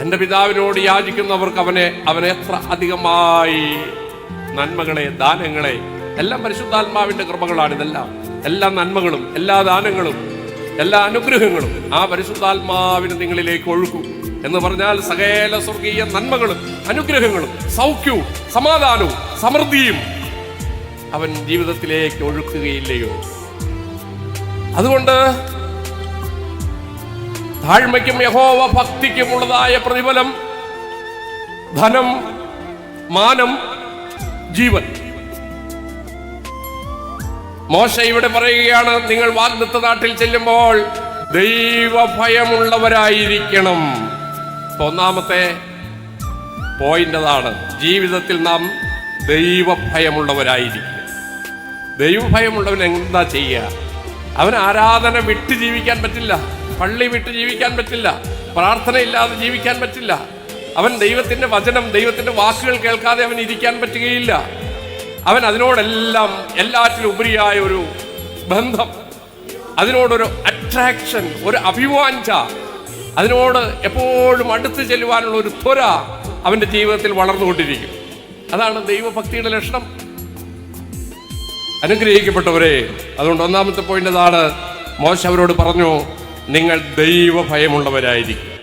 എന്റെ പിതാവിനോട് യാചിക്കുന്നവർക്ക് അവനെ അവനെ എത്ര അധികമായി നന്മകളെ ദാനങ്ങളെ എല്ലാം പരിശുദ്ധാത്മാവിന്റെ കൃപകളാണ് ഇതെല്ലാം എല്ലാ നന്മകളും എല്ലാ ദാനങ്ങളും എല്ലാ അനുഗ്രഹങ്ങളും ആ പരിശുദ്ധാത്മാവിന് നിങ്ങളിലേക്ക് ഒഴുകും എന്ന് പറഞ്ഞാൽ സകല സ്വർഗീയ നന്മകളും അനുഗ്രഹങ്ങളും സൗഖ്യവും സമാധാനവും സമൃദ്ധിയും അവൻ ജീവിതത്തിലേക്ക് ഒഴുക്കുകയില്ലയോ? അതുകൊണ്ട് താഴ്മയ്ക്കും യഹോവ ഭക്തിക്കുമുള്ളതായ പ്രതിഫലം ധനം മാനം ജീവൻ. മോശ ഇവിടെ പറയുകയാണ് നിങ്ങൾ വാഗ്ദത്ത നാട്ടിൽ ചെല്ലുമ്പോൾ ദൈവഭയമുള്ളവരായിരിക്കണം. ഒന്നാമത്തെ പോയിന്റ് അതാണ് ജീവിതത്തിൽ നാം ദൈവഭയമുള്ളവരായിരിക്കും ദൈവഭയമുള്ളവൻ എന്താ ചെയ്യുക? അവൻ ആരാധന വിട്ട് ജീവിക്കാൻ പറ്റില്ല. പള്ളി വിട്ട് ജീവിക്കാൻ പറ്റില്ല. പ്രാർത്ഥനയില്ലാതെ ജീവിക്കാൻ പറ്റില്ല. അവൻ ദൈവത്തിന്റെ വചനം ദൈവത്തിന്റെ വാക്കുകൾ കേൾക്കാതെ അവൻ ഇരിക്കാൻ പറ്റുകയില്ല. അവൻ അതിനോടെല്ലാം എല്ലാറ്റിലും ഉപരിയായ ഒരു ബന്ധം അതിനോടൊരു അട്രാക്ഷൻ ഒരു അഭിവാഞ്ച അതിനോട് എപ്പോഴും അടുത്ത് ചെല്ലുവാനുള്ള ഒരു ത്വര അവന്റെ ജീവിതത്തിൽ വളർന്നുകൊണ്ടിരിക്കും. അതാണ് ദൈവഭക്തിയുടെ ലക്ഷണം. അനുഗ്രഹിക്കപ്പെട്ടവരെ അതുകൊണ്ട് ഒന്നാമത്തെ പോയിന്റ് അതാണ് മോശ അവരോട് പറഞ്ഞു നിങ്ങൾ ദൈവഭയമുള്ളവരായിരിക്കും.